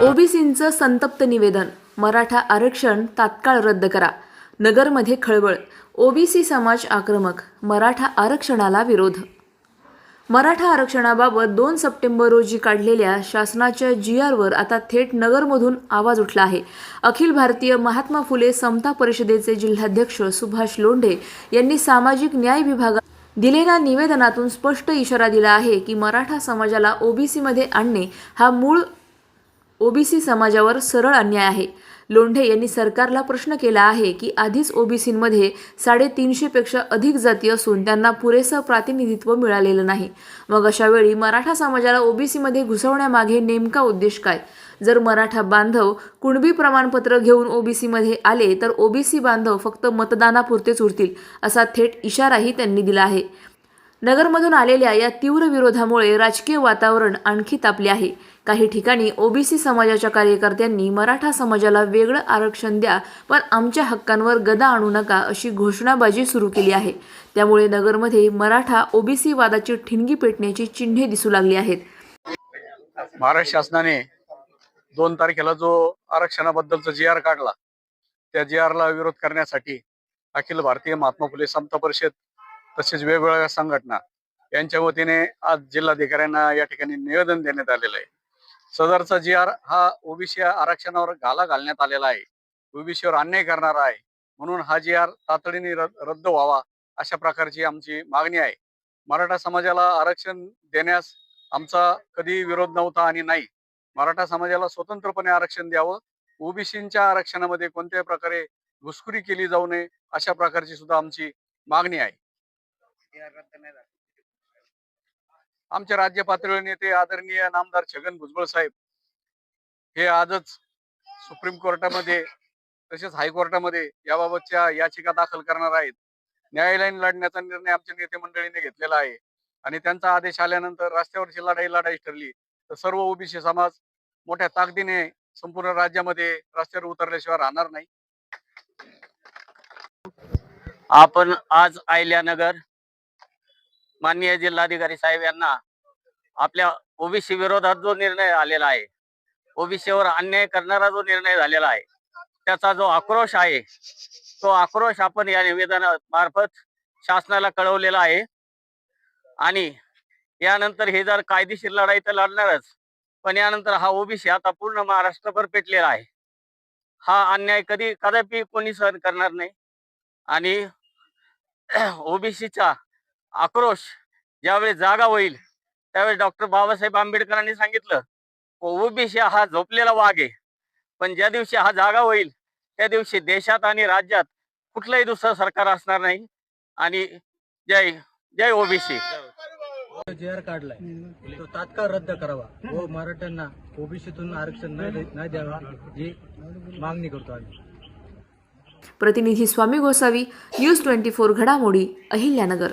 ओबीसींचं संतप्त निवेदन. मराठा आरक्षण तात्काळ रद्द करा. नगरमध्ये खळबळ. ओबीसी समाज आक्रमक. मराठा आरक्षणाला विरोध. मराठा आरक्षणाबाबत दोन सप्टेंबर रोजी काढलेल्या शासनाच्या जी आरवर आता थेट नगरमधून आवाज उठला आहे. अखिल भारतीय महात्मा फुले समता परिषदेचे जिल्हाध्यक्ष सुभाष लोंढे यांनी सामाजिक न्याय विभागात दिलेल्या निवेदनातून स्पष्ट इशारा दिला आहे की मराठा समाजाला ओबीसीमध्ये आणणे हा मूळ ओबीसी समाजावर सरळ अन्याय आहे. लोंढे यांनी सरकारला प्रश्न केला आहे की आधीच ओबीसींमध्ये साडेतीनशेपेक्षा अधिक जाती असून त्यांना पुरेसं प्रातिनिधित्व मिळालेलं नाही. मग अशावेळी मराठा समाजाला ओबीसीमध्ये घुसवण्यामागे नेमका उद्देश काय? जर मराठा बांधव कुणबी प्रमाणपत्र घेऊन ओबीसीमध्ये आले तर ओबीसी बांधव फक्त मतदानापुरतेच उरतील असा थेट इशाराही त्यांनी दिला आहे. नगरमधून आलेल्या या तीव्र विरोधामुळे राजकीय वातावरण आणखी तापले आहे. काही ठिकाणी ओबीसी समाजाच्या कार्यकर्त्यांनी मराठा समाजाला वेगळं आरक्षण द्या पण आमच्या हक्कांवर गदा आणू नका अशी घोषणाबाजी सुरू केली आहे. त्यामुळे नगरमध्ये मराठा ओबीसी वादाची ठिणगी पेटण्याची चिन्हे दिसू लागली आहेत. महाराष्ट्र शासनाने दोन तारखेला जो आरक्षणाबद्दलचा जी आर काढला त्या जी ला विरोध करण्यासाठी अखिल भारतीय महात्मा फुले समता परिषद तसेच वेगवेगळ्या संघटना यांच्या वतीने आज जिल्हाधिकाऱ्यांना या ठिकाणी निवेदन देण्यात आलेलं आहे. सदरचा जी आर हा ओबीसी आरक्षणावर घाला घालण्यात आलेला आहे. ओबीसीवर अन्याय करणारा आहे. म्हणून हा जी आर तातडीने रद्द व्हावा अशा प्रकारची आमची मागणी आहे. मराठा समाजाला आरक्षण देण्यास आमचा कधी विरोध नव्हता आणि नाही. मराठा समाजाला स्वतंत्रपणे आरक्षण द्यावं. ओबीसीच्या आरक्षणामध्ये कोणत्याही प्रकारे घुसखोरी केली जाऊ नये अशा प्रकारची सुद्धा आमची मागणी आहे. आमच्या राज्य पातळीवर नेते आदरणीय नामदार छगन भुजबळ साहेब हे आजच सुप्रीम कोर्टामध्ये तसेच हायकोर्टामध्ये याबाबतच्या याचिका दाखल करणार आहेत. न्यायालयीन लढण्याचा निर्णय आमच्या नेते मंडळीने घेतलेला आहे आणि त्यांचा आदेश आल्यानंतर रस्त्यावरची लढाई लढाई ठरली. तर सर्व ओबीसी समाज मोठ्या ताकदीने संपूर्ण राज्यामध्ये रस्त्यावर उतरल्याशिवाय राहणार नाही. आपण आज आयल्यानगर माननीय जिल्हाधिकारी साहेब यांना आपल्या ओबीसी विरोधात जो निर्णय आलेला आहे ओबीसीवर अन्याय करणारा जो निर्णय झालेला आहे त्याचा जो आक्रोश आहे तो आक्रोश आपण या निवेदनामार्फत शासनाला कळवलेला आहे. आणि यानंतर हे जर कायदेशीर लढाई तर लढणारच पण यानंतर हा ओबीसी आता पूर्ण महाराष्ट्रभर पेटलेला आहे. हा अन्याय कधी कदापि कोणी सहन करणार नाही. आणि ओबीसीचा आक्रोश ज्यावेळी जागा होईल त्यावेळी डॉक्टर बाबासाहेब आंबेडकरांनी सांगितलं ओबीसी हा झोपलेला वाघ आहे. पण ज्या दिवशी हा जागा होईल त्या दिवशी देशात आणि राज्यात कुठलंही दुसरं सरकार असणार नाही आणि जय जय ओबीसी जे आर काढलाय. तो तात्काळ रद्द करावा. व मराठ्यांना ओबीसीतून आरक्षण नाही द्यावा ही मागणी करतो आम्ही. प्रतिनिधी Swami Gosavi news twenty four घडामोडी अहिल्यानगर.